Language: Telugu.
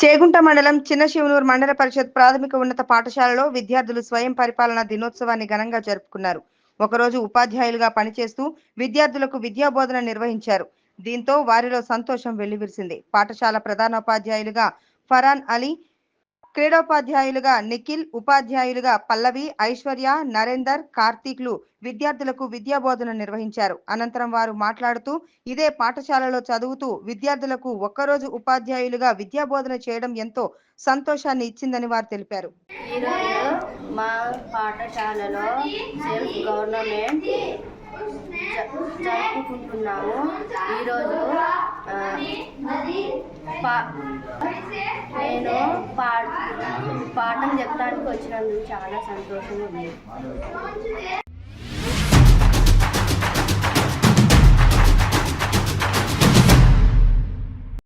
చేగుంట మండలం చిన్న శివనూరు మండల పరిషత్ ప్రాథమిక ఉన్నత పాఠశాలలో విద్యార్థులు స్వయం పరిపాలన దినోత్సవాన్ని ఘనంగా జరుపుకున్నారు. ఒకరోజు ఉపాధ్యాయులుగా పనిచేస్తూ విద్యార్థులకు విద్యాబోధన నిర్వహించారు. దీంతో వారిలో సంతోషం వెల్లివిరిసింది. పాఠశాల ప్రధానోపాధ్యాయులుగా ఫరాన్ అలీ క్రీడోపాధ్యాయులుగా నిఖిల్ ఉపాధ్యాయులుగా పల్లవి ఐశ్వర్య నరేందర్ కార్తీక్లు విద్యార్థులకు విద్యాబోధన నిర్వహించారు. అనంతరం వారు మాట్లాడుతూ ఇదే పాఠశాలలో చదువుతూ విద్యార్థులకు ఒక్కరోజు ఉపాధ్యాయులుగా విద్యాబోధన చేయడం ఎంతో సంతోషాన్ని ఇచ్చిందని వారు తెలిపారు. మా పాఠశాలలో సెల్ఫ్ గవర్నమెంట్ జరుపుకుంటున్నాము ఈరోజు నేను పాట పాఠం చెప్పడానికి వచ్చినందుకు చాలా సంతోషంగా ఉంది.